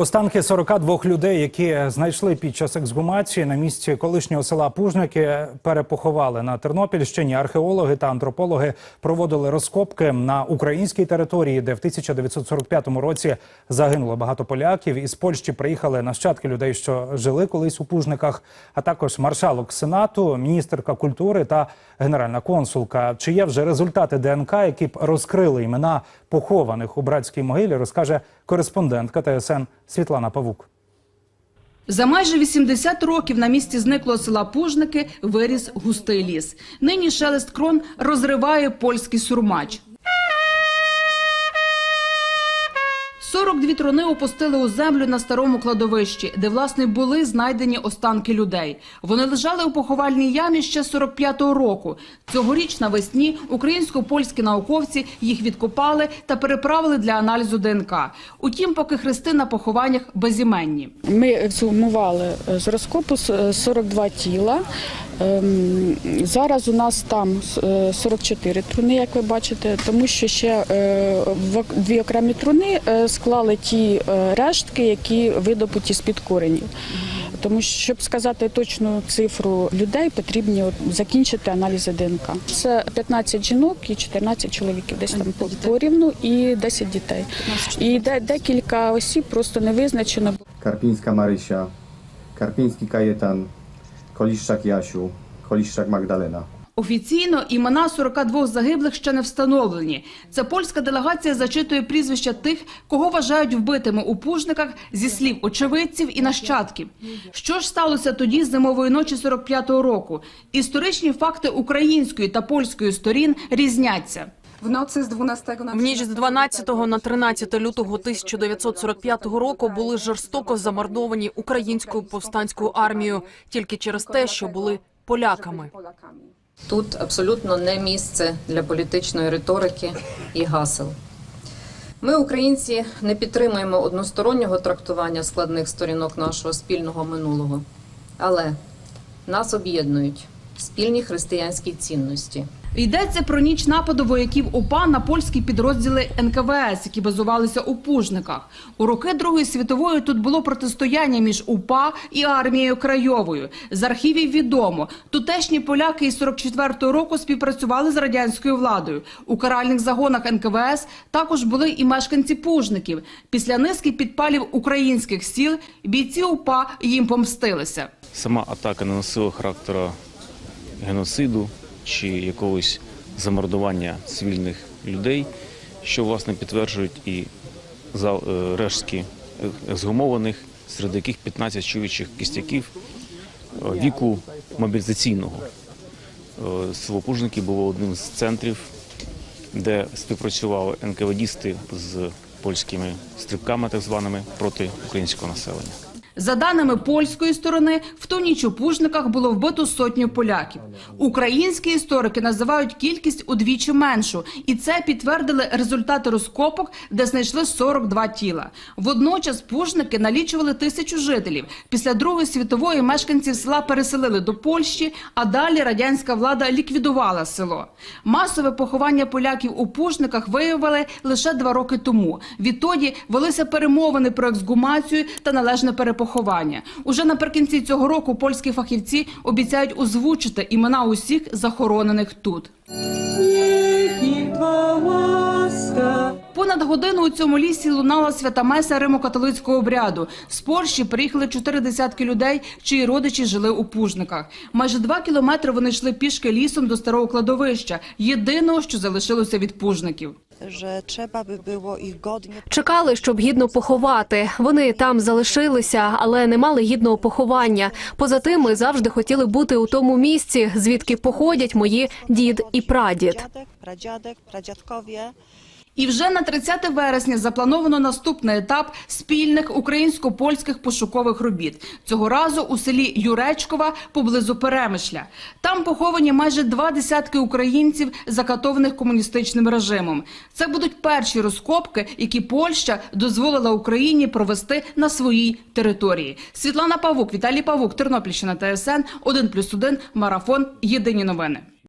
Останки 42 людей, які знайшли під час ексгумації на місці колишнього села Пужники, перепоховали на Тернопільщині. Археологи та антропологи проводили розкопки на українській території, де в 1945 році загинуло багато поляків. Із Польщі приїхали нащадки людей, що жили колись у Пужниках, а також маршалок сенату, міністерка культури та генеральна консулка. Чи є вже результати ДНК, які б розкрили імена похованих у братській могилі, розкаже кореспондентка ТСН Світлана Павук. За майже 80 років на місці зниклого села Пужники виріс густий ліс. Нині шелест крон розриває польський сурмач. 42 труни опустили у землю на старому кладовищі, де власне були знайдені останки людей. Вони лежали у поховальній ямі ще 45-го року. Цьогоріч навесні українсько-польські науковці їх відкопали та переправили для аналізу ДНК. Утім, поки хрести на похованнях безіменні. Ми ексгумували е, з розкопу с- е, 42 тіла. Ем, Зараз у нас там е, 44 труни, як ви бачите, тому що ще е, дві окремі труни е, склали ті е, рештки, які видобуті з-під коренів. Тому що, щоб сказати точну цифру людей, потрібні от закінчити аналізи ДНК. Це 15 жінок і 14 чоловіків, десь там порівну, і 10 дітей. І де, декілька осіб просто не визначено. Karpińska Marysia, Karpiński Kajetan, Koliszczak Jasiu, Koliszczak Magdalena. Офіційно імена 42 загиблих ще не встановлені. Це польська делегація зачитує прізвища тих, кого вважають вбитими у пужниках зі слів очевидців і нащадків. Що ж сталося тоді зимової ночі 45-го року? Історичні факти української та польської сторін різняться. В nocy z 12 na В ніч з 12 на 13 лютого 1945 року були жорстоко замордовані українською повстанською армією тільки через те, що були поляками. Тут абсолютно не місце для політичної риторики і гасел. Ми, українці, не підтримуємо одностороннього трактування складних сторінок нашого спільного минулого, але нас об'єднують спільні християнські цінності. Йдеться про ніч нападу вояків УПА на польські підрозділи НКВС, які базувалися у Пужниках. У роки Другої світової тут було протистояння між УПА і армією Крайовою. З архівів відомо, тутешні поляки із 44-го року співпрацювали з радянською владою. У каральних загонах НКВС також були і мешканці Пужників. Після низки підпалів українських сіл бійці УПА їм помстилися. сама атака не носила характеру геноциду чи якогось замордування цивільних людей, що власне підтверджують і е, рештки ексгумованих, серед яких 15 чоловічих кістяків е, віку мобілізаційного. Е, було одним з центрів, де співпрацювали НКВДісти з польськими стрибками, так званими, проти українського населення. За даними польської сторони, в ту ніч у Пужниках було вбито сотню поляків. Українські історики називають кількість удвічі меншу, і це підтвердили результати розкопок, де знайшли 42 тіла. Водночас Пужники налічували тисячу жителів. Після Другої світової мешканців села переселили до Польщі, а далі радянська влада ліквідувала село. Масове поховання поляків у Пужниках виявили лише два роки тому. Відтоді велися перемовини про ексгумацію та належне перепоховання. Уже наприкінці цього року польські фахівці обіцяють озвучити імена усіх захоронених тут. Понад годину у цьому лісі лунала свята меса римо-католицького обряду. З Польщі приїхали чотири десятки людей, чиї родичі жили у Пужниках. Майже два кілометри вони йшли пішки лісом до старого кладовища, єдиного, що залишилося від пужників. Że trzeba by było ich godnie Чекали, щоб гідно поховати. Вони там залишилися, але не мали гідного поховання. Поза тим, ми завжди хотіли бути у тому місці, звідки походять мої дід і прадід. Прадядек, pradziadkowie. І вже на 30 вересня заплановано наступний етап спільних українсько-польських пошукових робіт. Цього разу у селі Юречкова поблизу Перемишля. Там поховані майже два десятки українців, закатованих комуністичним режимом. Це будуть перші розкопки, які Польща дозволила Україні провести на своїй території. Світлана Павук, Віталій Павук, Тернопільщина ТСН 1+,1, Марафон. Єдині новини.